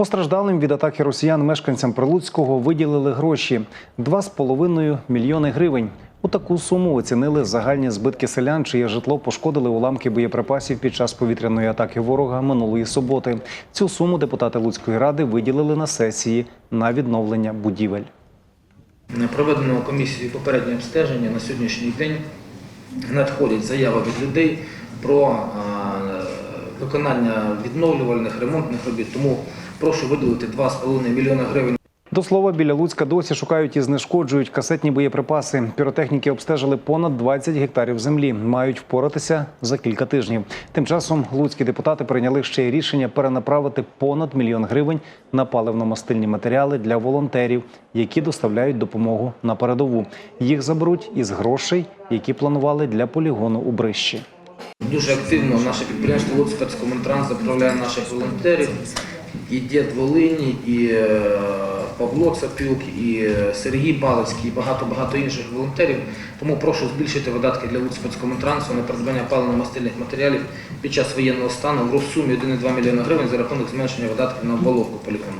Постраждалим від атаки росіян мешканцям Прилуцького виділили гроші 2,5 мільйони гривень. У таку суму оцінили загальні збитки селян, чиє житло пошкодили уламки боєприпасів під час повітряної атаки ворога минулої суботи. Цю суму депутати Луцької ради виділили на сесії на відновлення будівель. Проведено комісію попереднє обстеження на сьогоднішній день надходять заяви від людей про е, виконання відновлювальних ремонтних робіт. Тому прошу виділити 2,5 мільйона гривень До слова, біля Луцька досі шукають і знешкоджують касетні боєприпаси. Піротехніки обстежили понад 20 гектарів землі. Мають впоратися за кілька тижнів. Тим часом луцькі депутати прийняли ще й рішення перенаправити понад мільйон гривень на паливно-мастильні матеріали для волонтерів, які доставляють допомогу на передову. Їх заберуть із грошей, які планували для полігону у Брищі. Дуже активно наше підприємство «Луцькспецкомунтранс» заправляє наших волонтерів. І Дід Волині, і е, Павло Цапюк, і е, Сергій Балицький, і багато-багато інших волонтерів. Тому прошу збільшити видатки для «Луцькспецкомунтрансу» на придбання паливно-мастильних матеріалів під час воєнного стану в сумі 1,2 мільйона гривень за рахунок зменшення видатків на оболовку полігону.